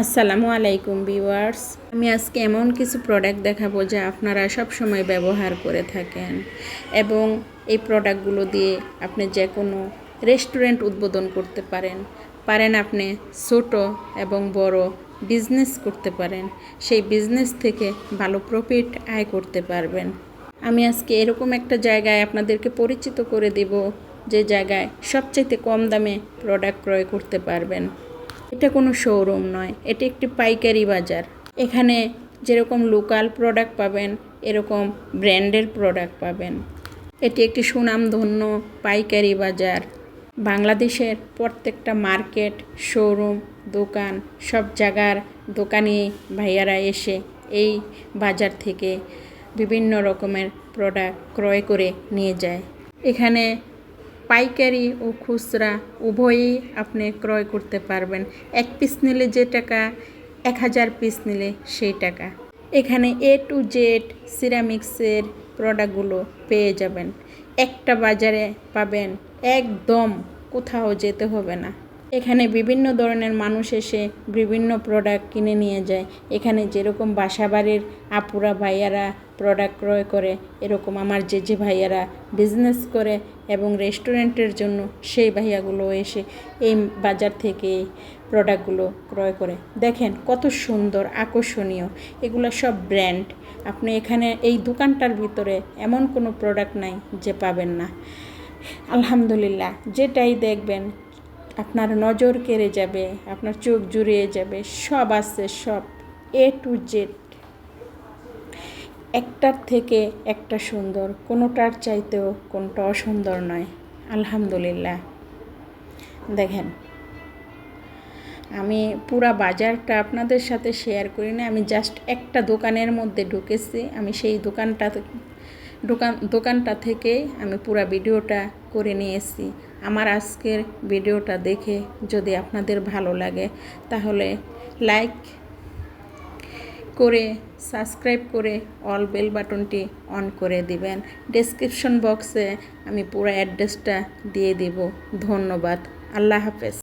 আসসালামু আলাইকুম ভিউয়ার্স। আমি আজকে এমন কিছু প্রোডাক্ট দেখাবো যা আপনারা সব সময় ব্যবহার করে থাকেন এবং এই প্রোডাক্টগুলো দিয়ে আপনি যে কোনো রেস্টুরেন্ট উদ্বোধন করতে পারেন। পারেন আপনি ছোট এবং বড় বিজনেস করতে পারেন। সেই বিজনেস থেকে ভালো প্রফিট আয় করতে পারবেন। আমি আজকে এরকম একটা জায়গায় আপনাদেরকে পরিচিত করে দেব যে জায়গায় সবচাইতে কম দামে প্রোডাক্ট ক্রয় করতে পারবেন। এটা কোনো শোরুম নয়, এটি একটি পাইকারি বাজার। এখানে যেরকম লোকাল প্রোডাক্ট পাবেন, এরকম ব্র্যান্ডের প্রোডাক্ট পাবেন। এটি একটি সুনামধন্য পাইকারি বাজার। বাংলাদেশের প্রত্যেকটা মার্কেট শোরুম দোকান, সব জায়গার দোকানি ভাইয়ারা এসে এই বাজার থেকে বিভিন্ন রকমের প্রোডাক্ট ক্রয় করে নিয়ে যায়। এখানে পাইকারি ও খুচরা উভয়ই আপনি ক্রয় করতে পারবেন। এক পিস নিলে যে টাকা, এক হাজার পিস নিলে সেই টাকা। এখানে এ টু জেড সিরামিক্সের প্রোডাক্টগুলো পেয়ে যাবেন। একটা বাজারে পাবেন একদম কোথাও যেতে হবে না। এখানে বিভিন্ন ধরনের মানুষ এসে বিভিন্ন প্রোডাক্ট কিনে নিয়ে যায়। এখানে যেরকম বাসাবাড়ির আপুরা, ভাইয়ারা প্রোডাক্ট ক্রয় করে, এরকম আমার যে যে ভাইয়ারা বিজনেস করে এবং রেস্টুরেন্টের জন্য সেই ভাইয়াগুলো এসে এই বাজার থেকে প্রোডাক্টগুলো ক্রয় করে। দেখেন কত সুন্দর, আকর্ষণীয়। এগুলো সব ব্র্যান্ড আপনি এখানে এই দোকানটার ভিতরে এমন কোনো প্রোডাক্ট নাই যে পাবেন না। আলহামদুলিল্লাহ, যেটাই দেখবেন আপনার নজর কেড়ে যাবে, আপনার চোখ জুড়িয়ে যাবে, সব আছে, সব এ টু জেড একটার থেকে একটা সুন্দর, কোনোটার চাইতেও কোনটা অসুন্দর নয়। আলহামদুলিল্লাহ। দেখেন, আমি পুরা বাজারটা আপনাদের সাথে শেয়ার করি না, আমি জাস্ট একটা দোকানের মধ্যে ঢুকেছি, আমি সেই দোকানটা দোকান, দোকানটা থেকে আমি পুরা ভিডিওটা করে নিয়েছি। আমার আজকের ভিডিওটা দেখে যদি আপনাদের ভালো লাগে, তাহলে লাইক করে, সাবস্ক্রাইব করে অল বেল বাটনটি অন করে দিবেন। ডেসক্রিপশন বক্সে আমি পুরো অ্যাড্রেসটা দিয়ে দেব। ধন্যবাদ। আল্লাহ হাফেজ।